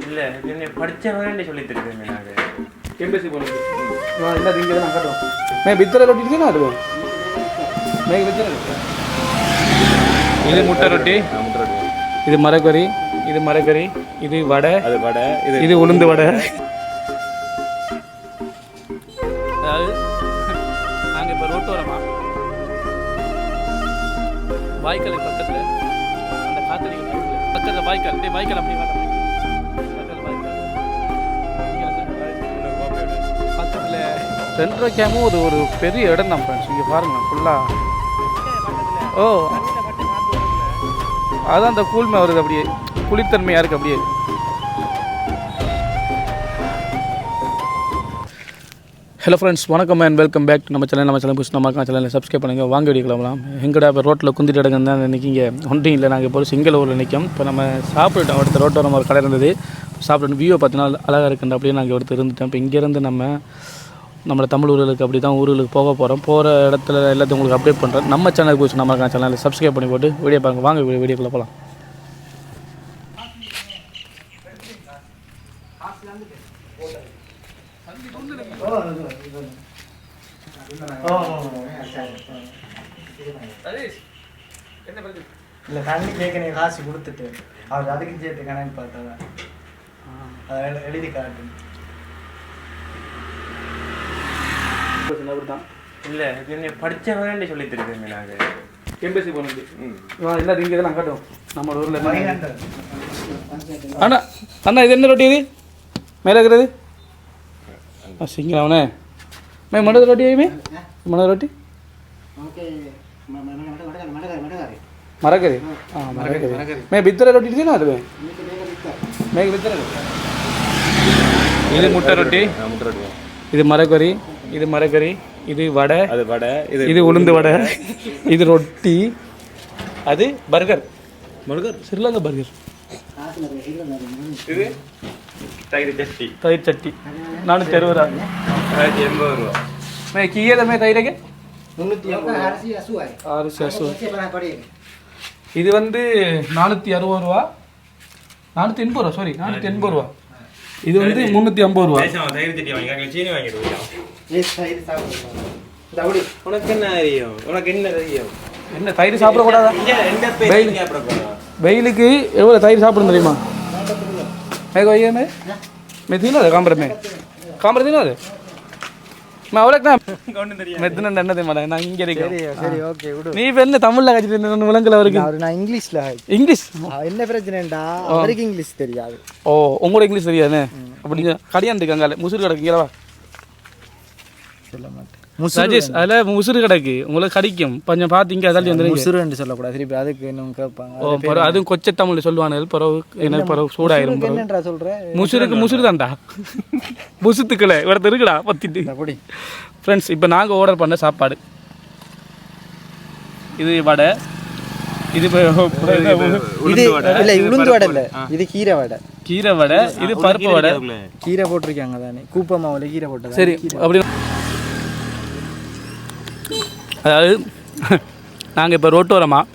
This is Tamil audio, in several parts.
இல்லை என்ன படித்தவரே சொல்லி தருவேன் நான் எம்பசி போனது இல்லை இங்கே தான் கட்டுவோம் இது முட்டை ரொட்டி. இது மரக்கறி இது மரக்கறி இது வடை அது வடை இது உளுந்து வடை. வாய்க்கால் அப்படி வாடா பக்கத்தில் ரெண்டரை கேமும் ஒரு ஒரு பெரிய இடம் தான் ஃப்ரெண்ட்ஸ் இங்கே பாருங்க ஃபுல்லாக ஓ. அதான் அந்த கூழ்மை வருது அப்படியே. குளிர்த்தன்மையாக இருக்குது அப்படியே. ஹலோ ஃப்ரெண்ட்ஸ் வணக்கம் அண்ட் வெல்கம் பேக் நம்ம சேனல் நம்ம சேனல் புதுசு நம்ம சேனலில் சப்ஸ்கிரைப் பண்ணுங்கள் வாங்க வீடியோ கிளம்பலாம் எங்கடா இப்போ ரோட்டில் குந்திட்டு இடங்க தான் இன்றைக்கி இங்கே ஒன்றும் இல்லை. நாங்கள் இப்போ சிங்கிள் ஊரில் நிற்கும் இப்போ நம்ம சாப்பிட்டுட்டோம். அடுத்த ரோட்டில் நம்ம ஒரு கடை இருந்தது. சாப்பிட்டு வியூவை பார்த்தீங்கன்னா அழகாக இருக்குன்ற அப்படியே நாங்கள் எடுத்து இருந்துட்டோம். இப்போ இங்கேருந்து நம்ம நம்மளை தமிழ் ஊர்களுக்கு அப்படி தான் ஊர்களுக்கு போக போகிறோம் போகிற இடத்துல எல்லாத்தையும் உங்களுக்கு அப்டேட் பண்ணுறோம் நம்ம சேனல் புதுசு நம்ம சேனலில் சப்ஸ்கிரைப் பண்ணி போட்டு வீடியோ பாருங்கள் வாங்க வீடியோக்குள்ளே போகலாம். இல்லை தண்ணி கேட்க நீ காசு கொடுத்துட்டு அவர் அதுக்கு சேர்த்து கணக்கு பார்த்தா அதை எழு- எழுதி காட்டு இல்லை என்ன படித்தவரே சொல்லி தருவேன் நாங்கள் எம்பசி போனது ம் எல்லாரும் இங்கே தான் காட்டும் நம்ம ஊரில் அண்ணா அண்ணா இது என்ன ரொட்டி இது? மேலே இருக்கிறது. சிங்களவனே மே மனது ரொட்டி மே மனது ரொட்டி మన రొట్టి మరకది మరకది మేము బిత్తర రొట్టి తినా అది మేము బిత్తర ఇది ముట్ట రొట్టి ఇది మరకరి ఇది మరకరి இது வடை அது வடை இது இது உளுந்து வடை இது ரொட்டி அது பர்கர் பர்கர் ஸ்ரீலங்கா பர்கர் தயிர் சட்டி தயிர் சட்டி நானூற்றி அறுபது ரூபா எண்பது ரூபா மே தயிரக்கு முந்நூற்றி அரிசி அசுவ இது வந்து நானூற்றி அறுபது ரூபா நானூற்றி எண்பது ரூபா சாரி நானூற்றி எண்பது ரூபா இது வந்து முந்நூற்றி ஐம்பது ரூபா உனக்கு என்ன தெரியும் உனக்கு என்ன தெரியும் என்ன தயிர் சாப்பிடக்கூடாதா போறோம் வெயிலுக்கு எவ்வளோ தயிர் சாப்பிடும் தெரியுமா மேக ஐயா மே மே தீனா அது காம்பர மே தெரியும் மெத்தின என்ன தெரியுமா? நான் இங்கே இருக்கேன். சரி ஓகே விடு. நீ இப்போ என்ன தமிழில் விலங்குல அவருக்கு? அவர் நான் இங்கிலீஷ்ல இங்கிலீஷ்? என்ன பிரச்சனைடா அவருக்கு இங்கிலீஷ் தெரியாது. ஓ உங்களோட இங்கிலீஷ் தெரியாதுண்ணே அப்படிங்க கடையான் இருக்காங்க முசுறு கிடக்கு இங்கே வா. சொல்ல மாட்டேன். ராஜேஷ் அதில் முசுறு கிடக்கு. உங்களுக்கு கடிக்கும். கொஞ்சம் பார்த்தீங்க அதால் வந்துருங்க. முசுருன்னு சொல்லக்கூடாது. திருப்பி அதுக்கு இன்னும் கேட்பாங்க. ஓ பரவ அதுவும் கொச்சை தமிழ் சொல்லுவானுங்க. பரவு என்ன பரவு சூடாயிரும். என்னன்றா சொல்ற? முசுருக்கு முசுறு தான்டா. முசுத்துக்களை. இவரத்து இருக்குடா பத்திட்டு. அப்படி ஃப்ரெண்ட்ஸ் இப்போ நாங்கள் ஆர்டர் பண்ண சாப்பாடு. இது வடை. இது இது இல்ல உளுந்து வடை. இல்ல இது கீரை வடை. கீரை வடை. இது பருப்பு வடை. கீரை போட்டிருக்காங்க தானே. கூப்ப மாவுல கீரை போட்டது. சரி அப்படி அதாவது நாங்கள் இப்போ ரோட்டோரமாக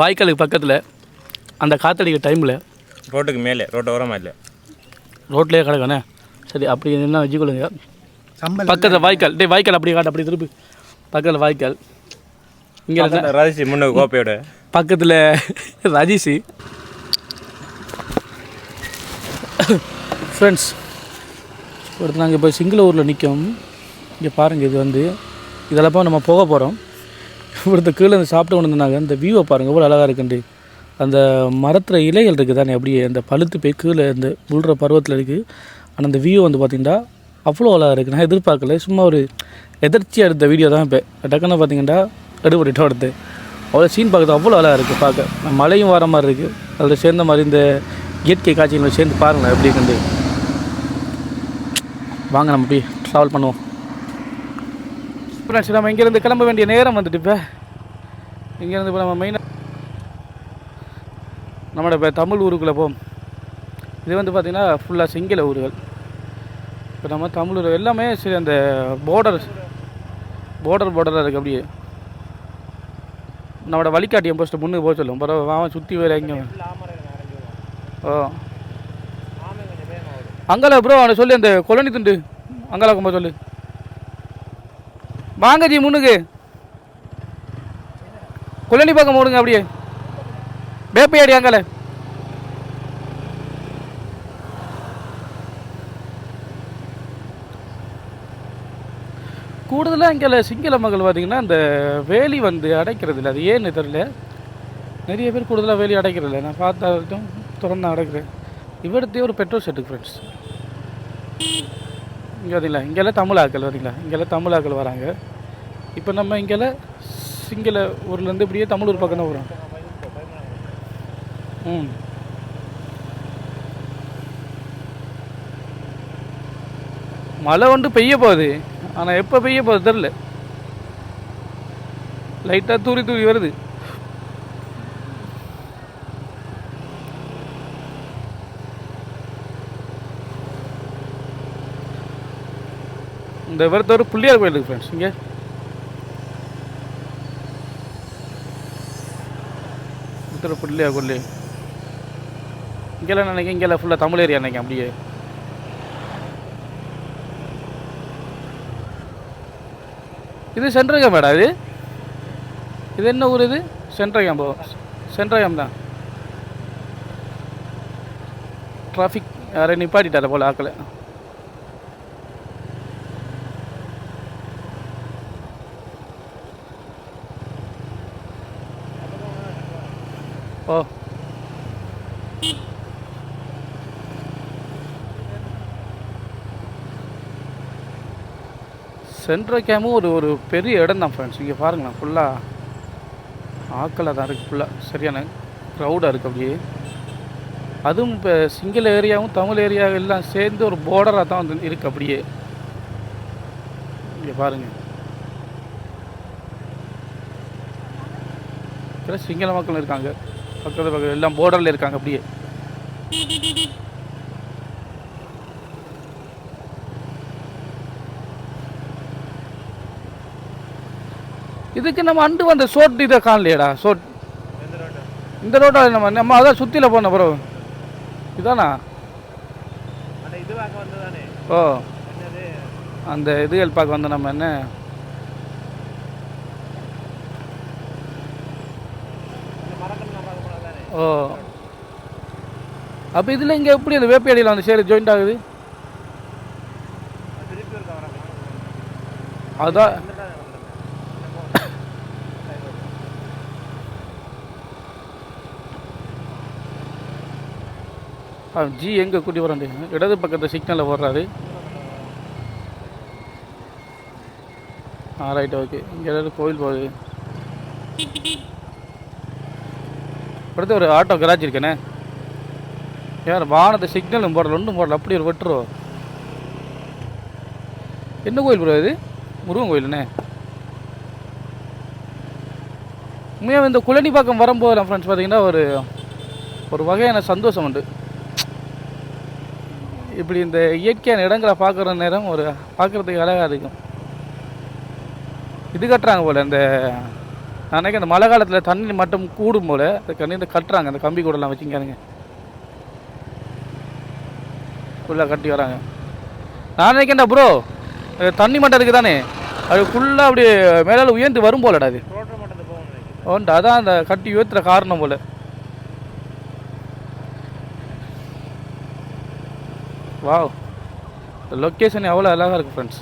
வாய்க்காலுக்கு பக்கத்தில் அந்த காத்தடிக்க டைமில் ரோட்டுக்கு மேலே ரோட்டு ஓரமா இல்லை. ரோட்லேயே கிடக்கானே சரி அப்படி என்ன வச்சுக்கொள்ளுங்க. பக்கத்தில் வாய்க்கால் டேய் வாய்க்கால் அப்படியே காட்டு அப்படி திருப்பி. பக்கத்தில் வாய்க்கால். இங்கே ராஜேஷ் முன்ன கோப்பையோட பக்கத்தில் ரஜிஷி. ஃப்ரெண்ட்ஸ் அடுத்து நாங்கள் இப்போ சிங்களூரில் நிற்கும் இங்கே பாருங்கள் இது வந்து இதெல்லாம் நம்ம போக போகிறோம் இவ்வளோத்த கீழே இந்த சாப்பிட்டு கொண்டு வந்தாங்க. இந்த வியூவை பாருங்கள் எவ்வளோ அழகாக இருக்குண்டு. அந்த மரத்தில் இலைகள் இருக்குது தானே அப்படியே அந்த பழுத்து போய் கீழே இந்த உள்ற பருவத்தில் இருக்குது ஆனால் அந்த வியூ வந்து பார்த்திங்கன்னா அவ்வளோ அழகாக இருக்குது நான் எதிர்பார்க்கல. சும்மா ஒரு எதிர்ச்சியாக எடுத்த வீடியோ தான் இப்போ. டக்குன்னு பார்த்தீங்கன்னா எடுபடிட்டோம் எடுத்து அவ்வளோ சீன் பார்க்குறது அவ்வளோ அழகாக இருக்குது பார்க்க. மழையும் வர மாதிரி இருக்குது அதில் சேர்ந்த மாதிரி இந்த இயற்கை காட்சிகளை சேர்ந்து பாருங்கள் எப்படி இருக்குது வாங்க நம்ம போய் ட்ராவல் பண்ணுவோம். ஃப்ரெண்ட்ஸ் நம்ம இங்கேருந்து கிளம்ப வேண்டிய நேரம் வந்துட்டு இப்போ. இங்கேருந்து இப்போ நம்ம மெயினாக நம்மளோட இப்போ தமிழ் ஊருக்குள்ளே போவோம். இது வந்து பார்த்திங்கன்னா ஃபுல்லாக சிங்கள ஊர்கள். இப்போ நம்ம தமிழ் எல்லாமே சரி அந்த பார்டர் பார்டர் பார்டராக இருக்குது அப்படியே. நம்மளோட வழிகாட்டியம் போஸ்ட்டு முன்னுக்கு போக சொல்லும் பரவாயில்ல வாவன் சுற்றி வேறு எங்கே ஓ. அங்கலா ப்ரோ அவனை சொல்லி அந்த கொலனி துண்டு. அங்கால கும்ப சொல்லு. வாங்க ஜி முன்னுக்கு. கொலனி பக்கம் ஓடுங்க அப்படியே. வேப்பையாடி அங்கல. கூடுதலாக இங்கே சிங்கள மக்கள் பார்த்திங்கன்னா இந்த வேலி வந்து அடைக்கிறது இல்லை அது ஏன்னு தெரியல. நிறைய பேர் கூடுதலாக வேலி அடைக்கிறது இல்லை நான் பார்த்த வரைக்கும் திறந்து அடைக்கிறேன் இவர்த்தே ஒரு பெட்ரோல் செட்டுக்கு ஃப்ரெண்ட்ஸ் இங்கே வரீங்களா இங்கெல்லாம் தமிழ் ஆக்கள் வரீங்களா இங்கெல்லாம் தமிழ் ஆக்கள் வராங்க. இப்போ நம்ம இங்கெல்லாம் சிங்கள ஊர்லேருந்து இப்படியே தமிழூர் பக்கம் தான் வரும். ம். மழை வந்து பெய்ய போகுது. ஆனால் எப்போ பெய்ய போகுது தெரில லைட்டாக தூரி தூரி வருது. இந்த விரத்த ஒரு பிள்ளையார் கோயில் இருக்குது ஃப்ரெண்ட்ஸ் இங்கே இத்தனை பிள்ளையார் கோயில். இங்கெல்லாம் நினைக்க இங்கெல்லாம் ஃபுல்லாக தமிழ் ஏரியா நினைக்க அப்படியே. இது சென்ட்ரகம் மேடம் இது? இது என்ன ஊர் இது? சென்ட்ரகம் போ சென்ட்ரகம் தான். டிராஃபிக் யாரையும் நிப்பாட்டிட்டார போல் ஆக்கலை ஓ சென்ட்ரல் கேமும் ஒரு ஒரு பெரிய இடம் தான் ஃப்ரெண்ட்ஸ் இங்கே பாருங்களேன் ஃபுல்லாக ஆக்களாக தான் இருக்குது ஃபுல்லாக சரியான க்ரௌடாக இருக்குது அப்படியே. அதுவும் இப்போ சிங்கிள் ஏரியாவும் தமிழ் ஏரியாவும் எல்லாம் சேர்ந்து ஒரு போர்டராக தான் வந்து இருக்குது அப்படியே. இங்கே பாருங்கள் சிங்கள மக்கள் இருக்காங்க. பக்கத்து பக்கத்தில் எல்லாம் போர்டரில் இருக்காங்க அப்படியே. இதுக்கு நம்ம அண்டு வந்த சோட் இதை காணலையேடா சோட் இந்த ரோட்டா நம்ம நம்ம அதான் சுற்றில போன ப்ரோ இதானா? இது வந்ததானே? ஓ. அந்த இதுகள் பார்க்க வந்தோம் நம்ம என்ன? ஓ. அப்போ இதில் இங்கே எப்படி அந்த வேப்பையடியில் வந்து சேரு ஜாயிண்ட் ஆகுது? அதான் ஆ, ஜி எங்கே கூட்டி வராண்டு இடது பக்கத்து சிக்னலில் ஓடுறாரு ஆ ரைட் ஓகே இங்கே ஏதாவது கோயில் போகுது. அடுத்து ஒரு ஆட்டோ கராஜ் இருக்கேனே. யார் வானத்தை சிக்னலும் போடல ஒன்றும் போடல. அப்படி ஒரு வெட்டுருவோம் என்ன கோயில் ப்ரோ இது? முருகன் கோயிலுண்ணே உண்மையாக இந்த குளனிப்பாக்கம் வரும்போது ஃப்ரெண்ட்ஸ் பார்த்தீங்கன்னா ஒரு ஒரு வகையான சந்தோஷம் உண்டு. இப்படி இந்த இயற்கையான இடங்களை பார்க்குற நேரம் ஒரு பார்க்குறதுக்கு அழகாக இருக்கும். இது கட்டுறாங்க போல் இந்த நான் நினைக்கிறேன் இந்த மழை காலத்தில் தண்ணி மட்டம் கூடும் போல் அந்த கண்ணி இந்த கட்டுறாங்க அந்த கம்பி கூடலாம் வச்சுங்காருங்க ஃபுல்லாக கட்டி வராங்க. நான் நினைக்கிறேன்டா ப்ரோ தண்ணி மட்டம் இருக்குது தானே அது ஃபுல்லாக அப்படியே மேலே உயர்ந்து வரும் போலடா அது. ஓன்ட்டு அதான் அந்த கட்டி உயர்த்துற காரணம் போல. வாவ். லொக்கேஷன் எவ்வளோ அழகாக இருக்குது ஃப்ரெண்ட்ஸ்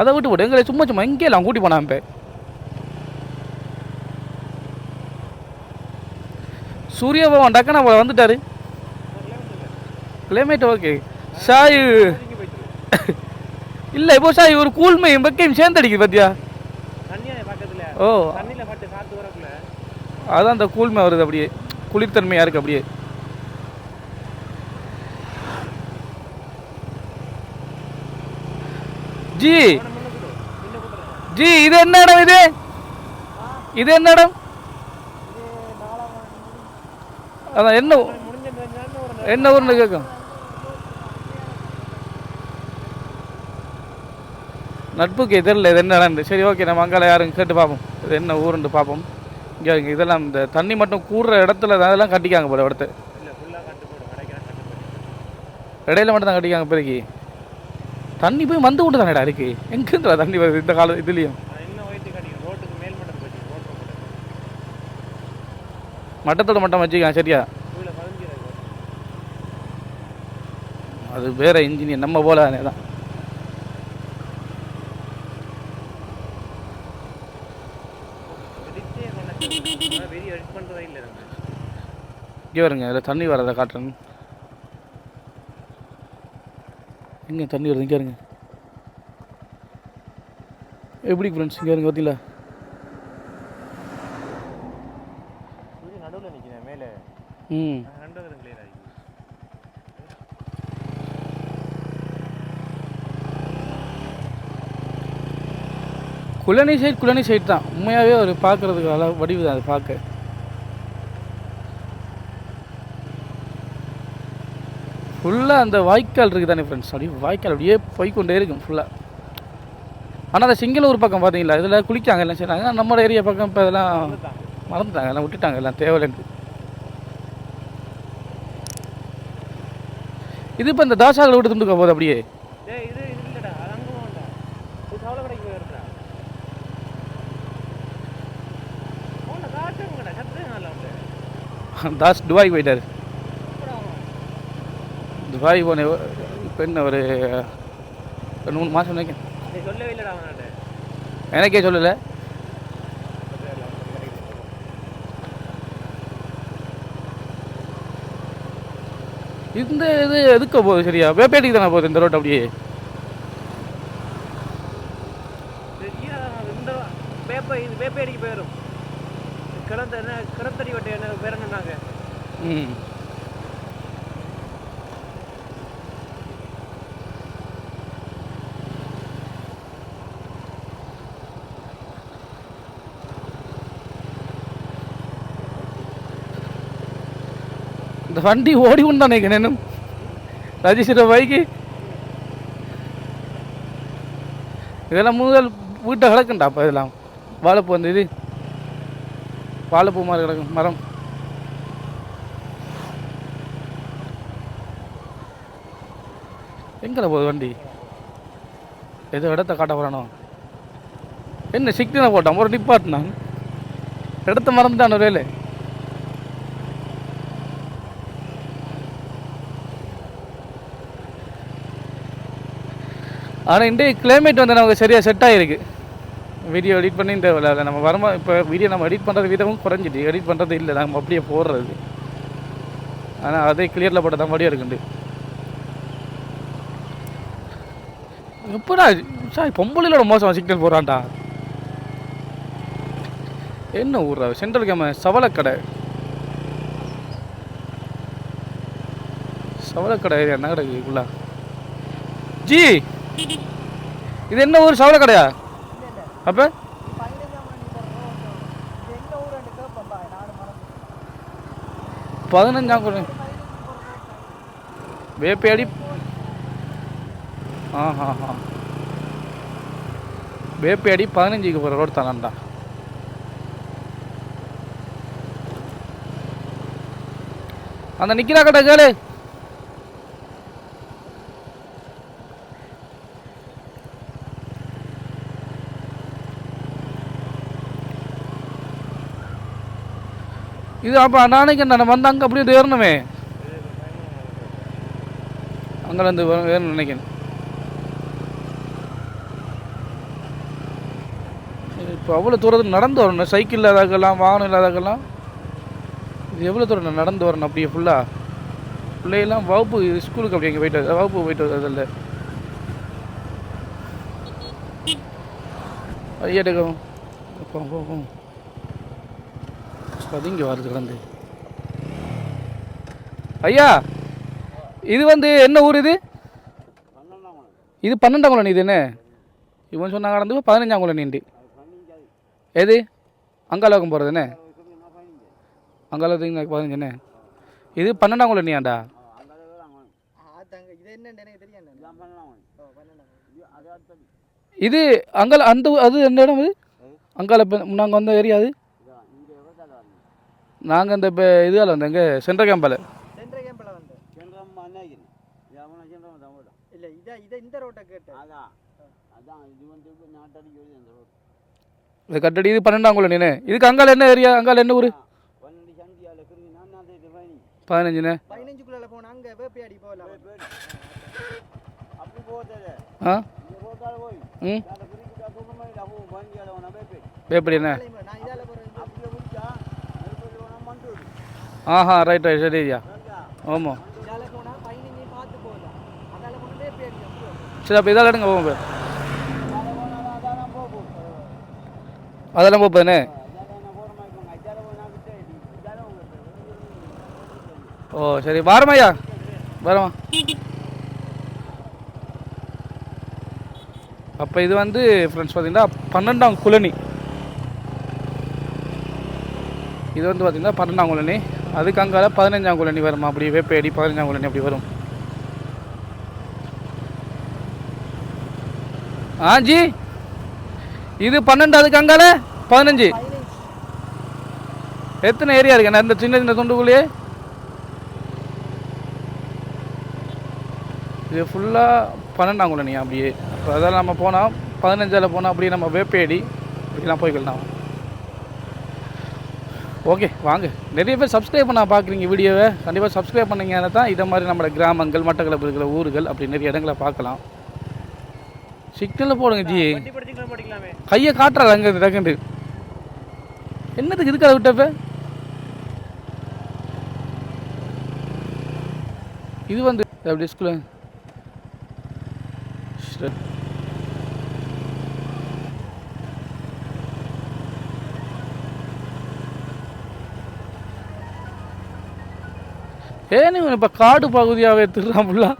அதை விட்டு விடு எங்களை சும்மா சும்மா இங்கேலாம் கூட்டி போனான் இப்போ சூரிய பவன் டக்குன்னு அவ வந்துட்டாரு. கிளைமேட் ஓகே சாய். இல்லை இப்போ சாய் ஒரு கூழ்மையும் வெக்கையும் சேர்ந்தடிக்குது பார்த்தியா தண்ணியா பக்கத்துல. ஓ. அதான் அந்த கூழ்மை வருது அப்படியே. குளிர்தன்மையாக இருக்குது அப்படியே. ஜி. ஜி இது என்ன இடம் இது? இது என்ன இடம்? அதான் என்ன ஊ- என்ன ஊர்னு கேட்கும். நட்புக்கு எதிரில் இது என்ன இடம் சரி ஓகே நம்ம அங்கால யாரும் கேட்டு பார்ப்போம். இது என்ன ஊருன்னு பார்ப்போம். இங்கே இதெல்லாம் இந்த தண்ணி மட்டும் கூடுற இடத்துல தான் அதெல்லாம் கட்டிக்காங்க போல இடத்து இடையில மட்டும் தான் கட்டிக்காங்க பிறகு தண்ணி போய் வந்து விட்டு தானேடா இருக்கு எங்கேருந்துடா தண்ணி வருது இந்த கால இதுலேயும்? மட்டத்தோட மட்டம் வச்சுக்கலாம் சரியா? அது வேற இன்ஜினியர் நம்ம போல தான். கொண்டு இங்கே வருங்க இதில் தண்ணி வரதை காட்டுறேன் எங்கே தண்ணி வருது இங்கே இருங்க. எப்படி ஃப்ரெண்ட்ஸ் இங்கே இருங்க பார்த்தீங்களா நடுவில் நிற்கிறேன் மேலே. ம். குள்ளணி சைடு குள்ளணி சைடு தான். உண்மையாகவே ஒரு பார்க்குறதுக்கு அழ வடிவு தான் அது பார்க்க. ஃபுல்லாக அந்த வாய்க்கால் இருக்குது தானே ஃப்ரெண்ட்ஸ் அப்படியே வாய்க்கால் அப்படியே போய்க்கொண்டே இருக்கும் ஃபுல்லாக ஆனால் அந்த சிங்களூர் பக்கம் பார்த்தீங்களா? இதில் குளிக்காங்க எல்லாம் செய்கிறாங்க நம்ம ஏரியா பக்கம் இப்போ இதெல்லாம் மறந்துட்டாங்க. எல்லாம் விட்டுட்டாங்க. எல்லாம் தேவையில்லைன்ட்டு இது இப்போ இந்த தாசாவில் விட்டு துண்டுக்க போகுது அப்படியே? டேய் இது இது இல்லைடா அது அங்கே போகண்டா இது சவளை கடைக்கு போயிருக்கா போன காட்டுங்கடா சத்து நல்லா உண்டு தாஸ் துபாய் போயிட்டார் அப்புறம் துபாய் போன இப்போ என்ன ஒரு ரெண்டு மூணு மாதம் நினைக்கிறேன் எனக்கே சொல்லலை. இந்த இது எதுக்க போகுது சரியா? வேப்பேட்டிக்கு தானே போகுது இந்த ரோட் அப்படியே? அடிக்க போயிடும் கிடந்த என்ன கிடத்தடி வட்டை என்ன பேர் என்னன்னாங்க? ம். வண்டி ஓடி உண்டு தானே நினைக்கணும் ரஜிஸ்டர் பைக்கு. இதெல்லாம் முதல் வீட்டை கிடக்குண்டா அப்போ இதெல்லாம்? வாழைப்பூ அந்த இது. வாழைப்பூ மாதிரி கிடக்கும் மரம். எங்கே போகுது வண்டி? எது இடத்த காட்ட போகிறானோ என்ன சிக்னலை போட்டான் ஒரு நிப்பாட்டினான் இடத்த மறந்துட்டான் ஒரு வேலை ஆனால் இன்றைய கிளைமேட் வந்து நமக்கு சரியாக செட் ஆகிருக்கு வீடியோ எடிட் பண்ணி இந்த நம்ம வரமா இப்போ வீடியோ நம்ம எடிட் பண்ணுறது விதமும் குறைஞ்சிட்டு எடிட் பண்ணுறது இல்லை. நம்ம அப்படியே போடுறது. ஆனால் அதே கிளியரில் போட்ட தான் மாதிரியே இருக்குண்டு எப்படா சார் பொம்பளையிலோட மோசம் சிக்னல் போகிறான்டா என்ன ஊர்ரா சென்ட்ரல் கேம சவளக்கடை சவளக்கடை ஏரியா என்ன கடை இருக்குள்ளா ஜி! இது என்ன ஊர்? சவளக்கடையா அப்போ? பதினஞ்சாம் குடி. வேப்பேடி ஆ ஹா ஹா வேப்பேடி பதினஞ்சுக்கு போகிற ரோடு தானண்டா அந்த நிக்கிறா கடை கேளு. இது அப்போ நாளைக்கு நான் வந்து அங்கே அப்படியே ஏறணுமே அங்கேருந்து ஏறணும் நினைக்கிறேன். இப்போ அவ்வளோ தூரத்துக்கு நடந்து வரணும். சைக்கிள் இல்லாதக்கெல்லாம் வாகனம் இல்லாதக்கெல்லாம் இது எவ்வளோ தூரம் நடந்து வரணும் அப்படியே ஃபுல்லாக பிள்ளையெல்லாம் வகுப்பு ஸ்கூலுக்கு அப்படி அங்கே போயிட்டு வருது. வகுப்பு போயிட்டு வருது அதில் ஐயாட்டுக்கும் போ போ போ. பதுங்கி வருது கிடந்து ஐயா இது வந்து என்ன ஊர் இது? இது பன்னெண்டாம் குளம் இது என்ன? இவன் சொன்னாங்க கடந்து பதினஞ்சாம் குளம் நீண்டு எது? அங்காலோகம் போகிறது என்ன? அங்காலத்துக்கு பதினஞ்சு என்ன? இது பன்னெண்டாம் குளம் நீயாண்டா இது இது அங்கால அந்த அது எந்த இடம் இது? அங்கால நாங்கள் வந்த ஏரியா அது? நாங்கள் இந்த இப்போ இதால் வந்தோம். எங்கே சென்ட்ரல் கேம்பால். சென்ற கேம்பில் வந்து இல்லை இதை இதை இந்த ரோட்டை கேட்டேன். அதான் அதான். இது வந்து நாட்டடிக்கு அந்த ரோடு இது கட்டடி இது பன்னெண்டாம் குள்ள நீனு. இதுக்கு அங்கால என்ன ஏரியா? அங்கால என்ன ஊர்? பதினஞ்சுண்ணே பதினஞ்சுக்குள்ள போனால் அங்கே வேப்பையாடி போகலாம். அப்படி போகிறது ஆ? இந்த ம்? எப்படி என்ன? அதான் போகும் அதெல்லாம் போப்பதுண்ணே அதான் நான் போகிற மாதிரி போங்க இதால போனா விட்டு அதெல்லாம் உங்களுக்கு ஓ சரி வாரமாய்யா வரமா அப்போ இது வந்து ஃப்ரெண்ட்ஸ் பார்த்தீங்கன்னா பன்னெண்டாம் குழனி. இது வந்து பார்த்தீங்கன்னா பன்னெண்டாம் குழனி. அதுக்கு அங்கால பதினஞ்சாம் குழந்தை வரும். அப்படி வேப்பையடி பதினஞ்சாம் குழந்தை அப்படி வரும். ஆஜி இது பன்னெண்டு அதுக்கு அங்கால பதினஞ்சு. எத்தனை ஏரியா இருக்கு? இந்த சின்ன சின்ன தொண்டுக்குள்ளேயே? இது ஃபுல்லாக பன்னெண்டாம் குழனி அப்படியே? அப்போ அதெல்லாம் நம்ம போனால் பதினஞ்சால் போனால் அப்படியே நம்ம வேப்பையடி இப்படிலாம் போய்க்கலாம். ஓகே வாங்க. நிறைய பேர் சப்ஸ்கிரைப் பண்ண பார்க்குறீங்க வீடியோவை கண்டிப்பாக சப்ஸ்கிரைப் பண்ணீங்கன்னா தான் இதை மாதிரி நம்மளோட கிராமங்கள் மட்டக்களப்பு இருக்கிற ஊர்கள் அப்படி நிறைய இடங்களை பார்க்கலாம். சிக்னலில் போடுங்க ஜி. கையை காட்டுறாரு அங்கே டக்குண்டு என்னதுக்கு இதுக்கு அதை விட்டப்ப? இது வந்து அப்படி ஸ்கூலு ஏன்னு இவன் இப்போ காடு பகுதியாகவே திருறான் ஃபுல்லாக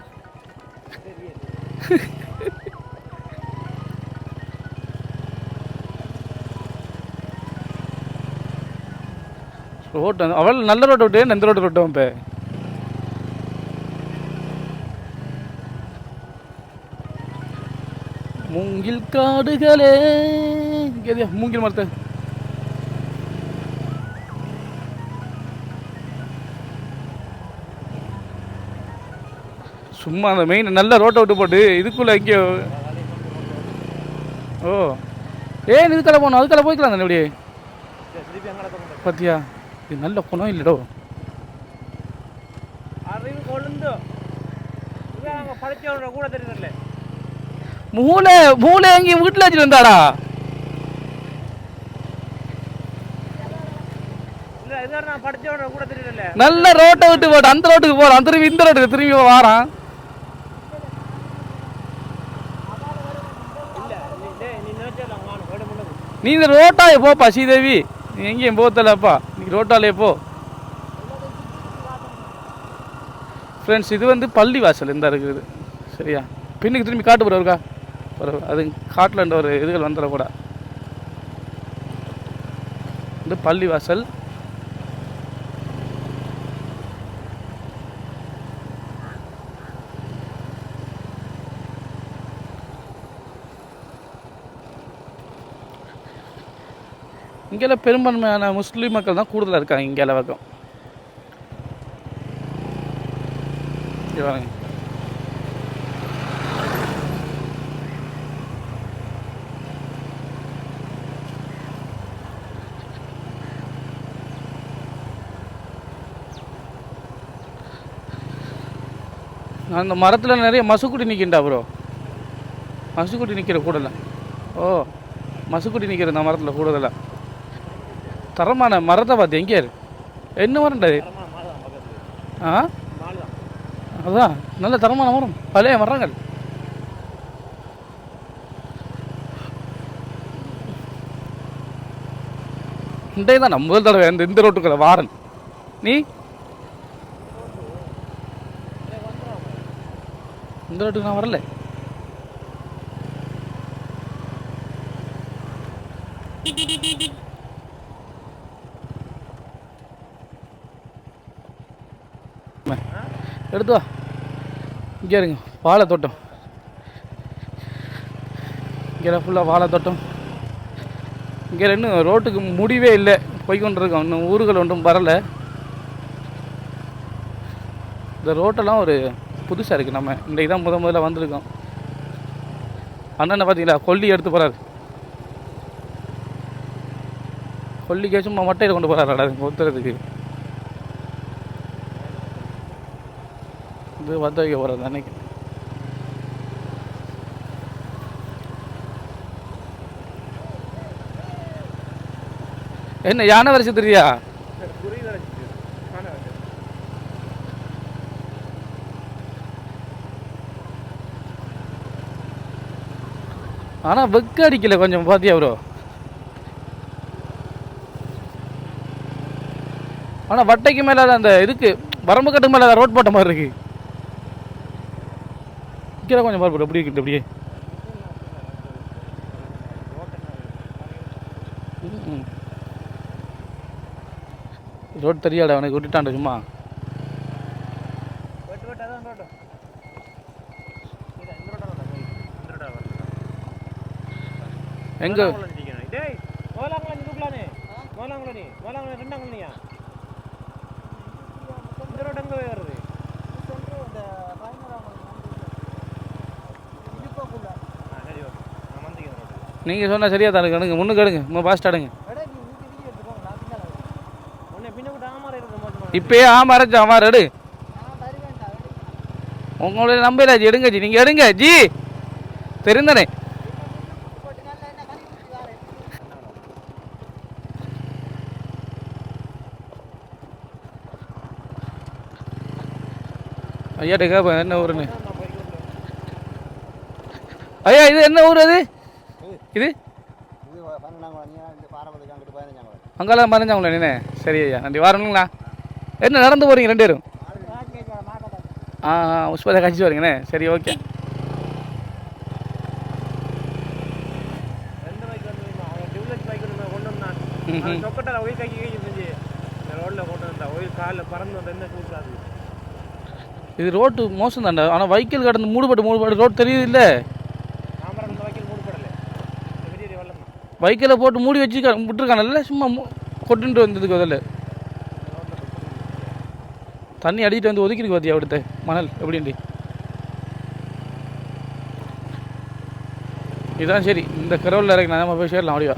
ரோட்டு அவள் நல்ல ரோட்டை விட்டு எந்த ரோட்டு விட்டோம் இப்போ. மூங்கில் காடுகளே மூங்கில் மரத்தை. சும்மா அந்த மெயின் நல்ல ரோட்டை விட்டு போட்டு இதுக்குள்ள எங்கேயோ ஓ. ஏன் இதுக்கெல்லாம் போகணும் அதுக்கெல்லாம் போய்க்கலாம் தானே இப்படி? பாத்தியா? இது நல்ல குணம் இல்லடோ. மூளை மூளை எங்கேயும் வீட்டில் வச்சுட்டு வந்தாடா. நல்ல ரோட்டை விட்டு போட்டு அந்த ரோட்டுக்கு போகிறான் திரும்பி இந்த ரோட்டுக்கு திரும்பி வாரான் இல்லை நீ டேய், நீ நினைச்சிடலாம் வாங்க வேட முன்னது நீ இந்த ரோட்டாலே போப்பா ஸ்ரீதேவி நீ எங்கேயும் போத்தலப்பா நீ ரோட்டாலே போ. ஃப்ரெண்ட்ஸ் இது வந்து பள்ளி வாசல் இந்த இருக்குது சரியா? பின்னுக்கு திரும்பி காட்டு போகிற இருக்கா ஒரு அது காட்டில் ஒரு இதுகள் வந்துடக்கூடாது இது பள்ளி வாசல். இங்கெல்லாம் பெரும்பான்மையான முஸ்லீம் மக்கள் தான் கூடுதலாக இருக்காங்க இங்கே அளவுக்கும் பாருங்க. அந்த மரத்தில் நிறைய மசுக்குடி நிற்கின்றா ப்ரோ மசுக்குடி நிற்கிற கூடல. ஓ மசுக்குடி நிற்கிற இந்த மரத்தில் கூடுதலாக தரமான மரத்தை பார்த்து எங்கே என்ன மரம்டா இது? ஆ? அதான் நல்ல தரமான மரம் பழைய மரங்கள். இன்றைய தான் நான் முதல் தடவை இந்த இந்த ரோட்டுக்குள்ள வாரன். நீ? இந்த ரோட்டுக்கு நான் வரல. எடுத்து வா. இங்கே இருங்க. வாழை தோட்டம். இங்கே ஃபுல்லாக வாழை தோட்டம். இங்கே இன்னும் ரோட்டுக்கு முடிவே இல்லை. போய்கொண்டிருக்கோம் இன்னும் ஊர்கள் ஒன்றும் வரலை. இந்த ரோட்டெல்லாம் ஒரு புதுசாக இருக்குது நம்ம. இன்றைக்கு தான் முத முதல்ல வந்திருக்கோம். அண்ணனை பார்த்தீங்களா? கொல்லி எடுத்து போகிறாரு கொல்லிக்கே சும்மா மட்டையில் கொண்டு போகிறாரு ஒத்துறதுக்கு. இது வந்து வைக்க போகிறது அன்னைக்கு. என்ன யானை வரிசை தெரியா ஆனால் வெக்க அடிக்கல கொஞ்சம் பாத்தியா ப்ரோ ஆனால் வட்டைக்கு மேலே அந்த இதுக்கு வரம்பு கட்டுக்கு மேலே ரோட் போட்ட மாதிரி இருக்கு. கீழே கொஞ்சம் பாரு எப்படி இருக்குது அப்படியே. ரோட் தெரியாடா அவனுக்கு விட்டுட்டான்டா சும்மா. வெட்டு வெட்டு அதான் ரோட்டு இது இந்த ரோட்டா ரோட்டா இந்த ரோட்டா வரல எங்கே டேய் மோலாங்குளம் தூக்கலானே மோலாங்குளம் நீ மோலாங்குளம் ரெண்டாங்குளம் இந்த ரோடு எங்கே வருது ஆ சரி ஓகே நான் வந்துக்கிறேன் ரோட்டு நீங்கள் சொன்னால் சரியாக தான் எடுங்க முன்னுக்கு எடுங்க இன்னும் ஃபாஸ்ட் எடுங்க இப்பயே ஆமாம் அரைச்சா ஆமாம் எடு. உங்களுடைய நம்பர் ஜி எடுங்க ஜி. நீங்கள் எடுங்க ஜி. தெரிந்தனே. ஐயாட்ட கேட்பேன் என்ன ஊருன்னு. ஐயா இது என்ன ஊர் அது? இது? அங்கெல்லாம் மறைஞ்சாங்களே நீனே? சரி ஐயா நன்றி. வரணுங்களா என்ன நடந்து போகிறீங்க ரெண்டு பேரும்? ஆ ஆ உஸ்பதை கழிச்சு வரீங்கண்ணே. சரி ஓகே. இது ரோட்டு மோசம் தாண்டா ஆனால் வைக்கல் கடந்து மூடுபட்டு மூடுபட்டு ரோடு தெரியுது இல்லை தாம்பரம் இந்த வைக்கல் மூடுபடலை இந்த பெரிய வெள்ளம் தான் வைக்கலை போட்டு மூடி வச்சு விட்டுருக்கானல்ல சும்மா கொட்டுன்ட்டு வந்ததுக்கு அதில் தண்ணி அடிக்கிட்டு வந்து ஒதுக்கிருக்கு பார்த்தியா அடுத்த மணல் எப்படின்ட்டு. இதுதான் சரி. இந்த கரவில் இறக்கி நம்ம போய் சேரலாம் அப்படியா.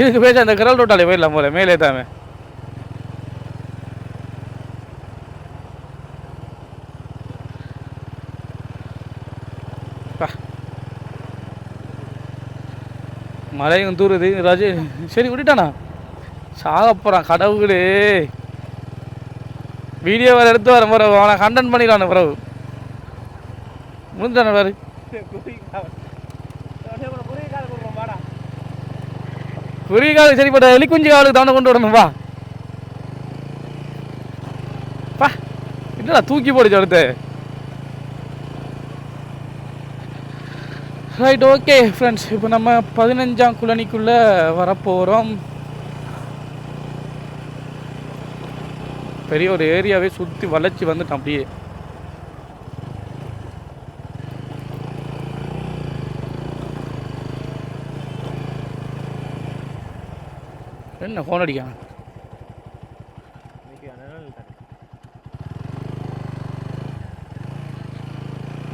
இதுக்கு பேச அந்த கரல் ரோட்டாலே போயிடலாம் போல மேலே தாமே மழையும் தூருது ராஜு சரி விட்டுட்டானா? சாக போகிறான் கடவுளே. வீடியோ வேறு எடுத்து வர பிறகு அவனை கண்டன் பண்ணிடலான பிறகு முடிஞ்சான பாரு. குறுகிய கால காலுக்கு சரிப்பட்ட எலிக்குஞ்சு காலுக்கு தவணை கொண்டு வரணும் வா. பா. என்னடா தூக்கி போடுச்சு அடுத்து? ரைட் ஓகே ஃப்ரெண்ட்ஸ் இப்போ நம்ம பதினஞ்சாம் குளனிக்குள்ளே வரப்போகிறோம் பெரிய ஒரு ஏரியாவே சுற்றி வளைச்சி வந்துட்டோம் அப்படியே. என்ன ஃபோன் அடிக்கான் தரேன்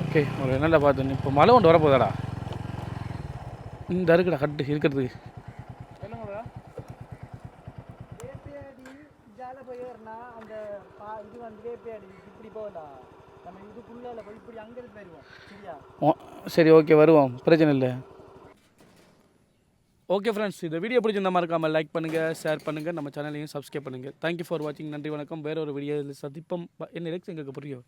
ஓகே ஒரு நல்லா பார்த்து இப்போ மழை கொண்டு வரப்போதாடா இந்த இருக்குடா கட்டு இருக்கிறதுக்கு. சரி ஓகே வருவோம். பிரச்சனை இல்லை. ஓகே ஃப்ரெண்ட்ஸ் இந்த வீடியோ பிடிச்சிருந்தா மறக்காமல் லைக் பண்ணுங்கள் ஷேர் பண்ணுங்கள் நம்ம சேனலையும் சப்ஸ்கிரைப் பண்ணுங்கள் தேங்க்யூ ஃபார் வாட்சிங் நன்றி வணக்கம். வேற ஒரு வீடியோவில் சந்திப்போம். என்ன எலெக்ஷன் கேட்க புரியும்.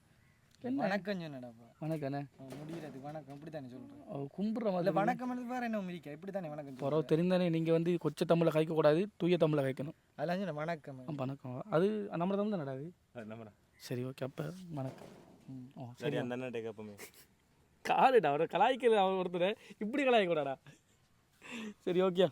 வணக்கம் சொன்னடாப்பா வணக்கண்ணே. முடியறதுக்கு வணக்கம். இப்படி தானே சொல்றேன் அவ கும்பிட்ற இல்ல மாதிரி வணக்கம் வேற என்ன மிதிக்க இப்படி தானே வணக்கம். பரவ தெரிந்தானே நீங்கள் வந்து கொச்சை தமிழில் கைக்கக்கூடாது தூய தமிழில் கைக்கணும் அதெல்லாம் சொன்ன வணக்கம். வணக்கம். அது நம்ம தமிழ் தானடா அது? நம்மடா. சரி ஓகே அப்போ வணக்கம். ஓ சரி சரி. அந்த அண்ணன் கேட்போமே காலுடா அவரை கலாய்க்கல அவர் ஒருத்தர். இப்படி கலாய்க்கூடாடா சரி ஓகே